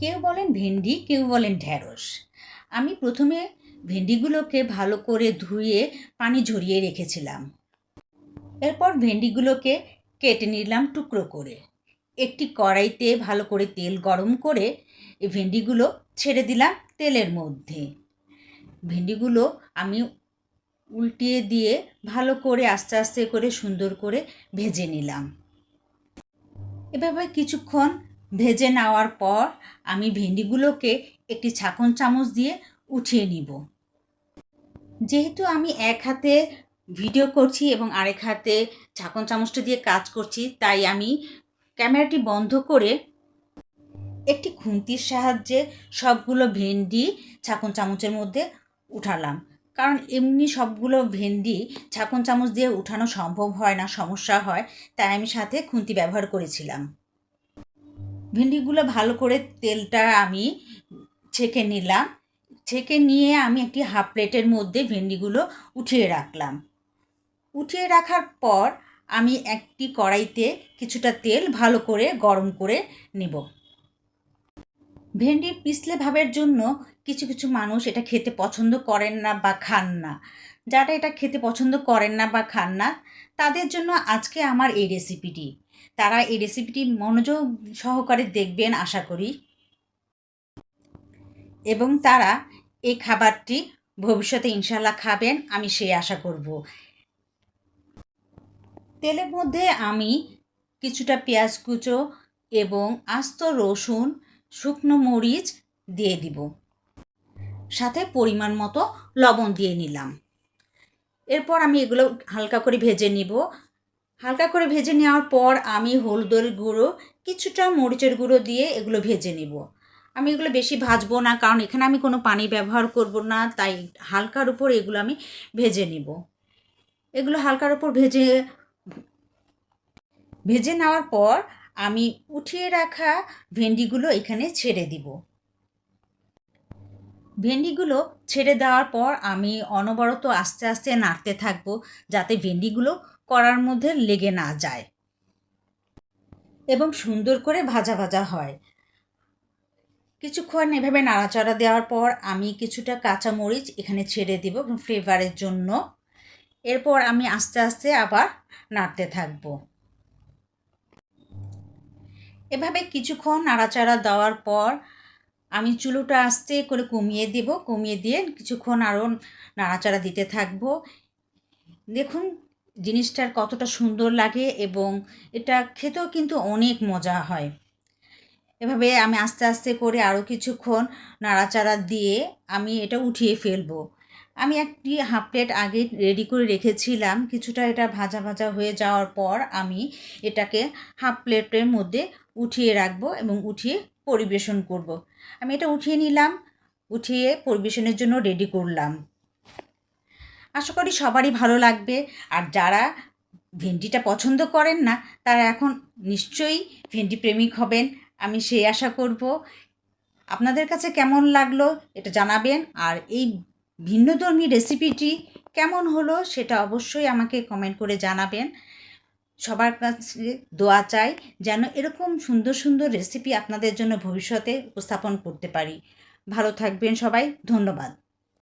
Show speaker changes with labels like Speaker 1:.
Speaker 1: কেউ বলেন ভেন্ডি, কেউ বলেন ঢ্যাঁড়স আমি প্রথমে ভেন্ডিগুলোকে ভালো করে ধুয়ে পানি ঝরিয়ে রেখেছিলাম। এরপর ভেন্ডিগুলোকে কেটে নিলাম টুকরো করে। একটি কড়াইতে ভালো করে তেল গরম করে ভেন্ডিগুলো ছেড়ে দিলাম তেলের মধ্যে। ভেন্ডিগুলো আমি উল্টিয়ে দিয়ে ভালো করে আস্তে আস্তে করে সুন্দর করে ভেজে নিলাম। এভাবে কিছুক্ষণ ভেজে নেওয়ার পর আমি ভেন্ডিগুলোকে একটি ছাকন চামচ দিয়ে উঠিয়ে নিব। যেহেতু আমি এক হাতে ভিডিও করছি এবং আরেক হাতে ছাকন চামচটা দিয়ে কাজ করছি, তাই আমি ক্যামেরাটি বন্ধ করে একটি খুন্তির সাহায্যে সবগুলো ভেন্ডি ছাকন চামচের মধ্যে উঠালাম। কারণ এমনি সবগুলো ভেন্ডি ছাকন চামচ দিয়ে উঠানো সম্ভব হয় না, সমস্যা হয়, তাই আমি সাথে খুন্তি ব্যবহার করেছিলাম। ভেন্ডিগুলো ভালো করে তেলটা আমি ছেঁকে নিলাম। ছেঁকে নিয়ে আমি একটি হাফ প্লেটের মধ্যে ভেন্ডিগুলো উঠিয়ে রাখলাম। উঠিয়ে রাখার পর আমি একটি কড়াইতে কিছুটা তেল ভালো করে গরম করে নেব। ভেন্ডির পিছলে ভাবের জন্য কিছু কিছু মানুষ এটা খেতে পছন্দ করেন না বা খান না। যারা এটা খেতে পছন্দ করেন না বা খান না, তাদের জন্য আজকে আমার এই রেসিপিটি তারা এই রেসিপিটি মনোযোগ সহকারে দেখবেন, আশা করি। এবং তারা এই খাবারটি ভবিষ্যতে ইনশাল্লাহ খাবেন, আমি সেই আশা করব। তেলের মধ্যে আমি কিছুটা পেঁয়াজ কুচো এবং আস্ত রসুন, শুকনো মরিচ দিয়ে দিব। সাথে পরিমাণ মতো লবণ দিয়ে নিলাম। এরপর আমি এগুলো হালকা করে ভেজে নিব। হালকা করে ভেজে নেওয়ার পর আমি হলুদের গুঁড়ো, কিছুটা মরিচের গুঁড়ো দিয়ে এগুলো ভেজে নিব। আমি এগুলো বেশি ভাজবো না, কারণ এখানে আমি কোনো পানি ব্যবহার করব না, তাই হালকার উপর এগুলো আমি ভেজে নিব। এগুলো হালকার উপর ভেজে ভেজে নেওয়ার পর আমি উঠিয়ে রাখা ভেন্ডিগুলো এখানে ছেড়ে দিব। ভেন্ডিগুলো ছেড়ে দেওয়ার পর আমি অনবরত আস্তে আস্তে নাড়তে থাকব যাতে ভেন্ডিগুলো কড়ার মধ্যে লেগে না যায় এবং সুন্দর করে ভাজা ভাজা হয়। কিছুক্ষণ এভাবে নাড়াচাড়া দেওয়ার পর আমি কিছুটা কাঁচা মরিচ এখানে ছেড়ে দিব ফ্লেভারের জন্য। এরপর আমি আস্তে আস্তে আবার নাড়তে থাকব। এভাবে কিছুক্ষণ নাড়াচাড়া দেওয়ার পর আমি চুলোটা আস্তে করে কমিয়ে দেব, কমিয়ে দিয়ে কিছুক্ষণ আরও নাড়াচাড়া দিতে থাকব। দেখুন জিনিসটার কতটা সুন্দর লাগে এবং এটা খেতেও কিন্তু অনেক মজা হয়। এভাবে আমি আস্তে আস্তে করে আরও কিছুক্ষণ নাড়াচাড়া দিয়ে আমি এটা উঠিয়ে ফেলব। আমি একটি হাফ প্লেট আগে রেডি করে রেখেছিলাম, কিছুটা এটা ভাজা ভাজা হয়ে যাওয়ার পর আমি এটাকে হাফ প্লেটের মধ্যে উঠিয়ে রাখব এবং উঠিয়ে পরিবেশন করব। আমি এটা উঠিয়ে নিলাম, উঠিয়ে পরিবেশনের জন্য রেডি করলাম। আশা করি সবারই ভালো লাগবে। আর যারা ভেন্ডিটা পছন্দ করেন না, তারা এখন নিশ্চয়ই ভেন্ডি প্রেমিক হবেন। আমি সেই আশা করব। আপনাদের কাছে কেমন লাগল এটা জানাবেন। আর এই ভিন্নধর্মী রেসিপিটি কেমন হলো সেটা অবশ্যই আমাকে কমেন্ট করে জানাবেন। সবার কাছে দোয়া চাই যেন এরকম সুন্দর সুন্দর রেসিপি আপনাদের জন্য ভবিষ্যতে উপস্থাপন করতে পারি। ভালো থাকবেন সবাই, ধন্যবাদ।